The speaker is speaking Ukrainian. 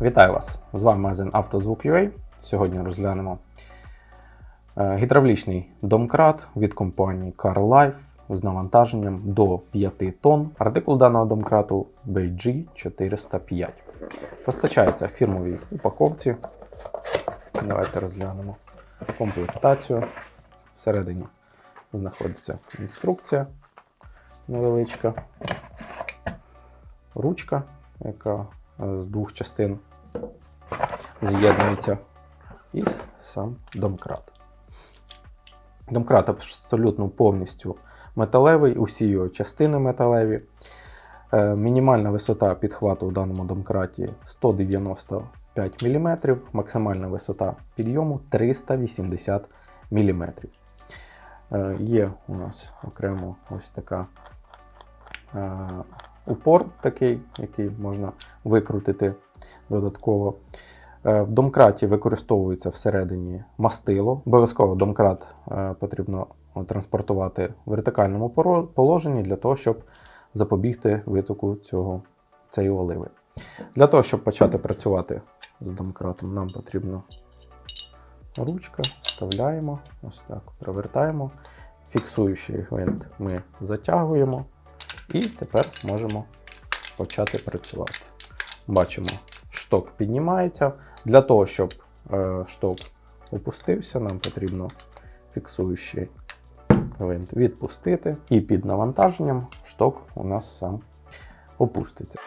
Вітаю вас! З вами магазин «Автозвук.UA». Сьогодні розглянемо е, гідравлічний домкрат від компанії Car Life з навантаженням до 5 тонн. Артикул даного домкрату BG405. Постачається в фірмовій упаковці. Давайте розглянемо комплектацію. Всередині знаходиться інструкція невеличка, ручка, яка з двох частин з'єднується, і сам домкрат. Домкрат абсолютно повністю металевий, усі його частини металеві. Е, Мінімальна висота підхвату в даному домкраті 195 мм, максимальна висота підйому 380 мм. Е, Є у нас окремо ось така е, упор, такий, який можна викрутити додатково. Е, В домкраті використовується всередині мастило. Обов'язково домкрат е, потрібно транспортувати в вертикальному положенні для того, щоб запобігти витоку цього, цієї оливи. Для того, щоб почати працювати з домкратом, нам потрібна ручка, вставляємо, ось так, провертаємо. Фіксуючий гвинт ми затягуємо і тепер можемо почати працювати. Бачимо, шток піднімається. Для того, щоб е, шток опустився, нам потрібно фіксуючий гвинт відпустити, і під навантаженням шток у нас сам опуститься.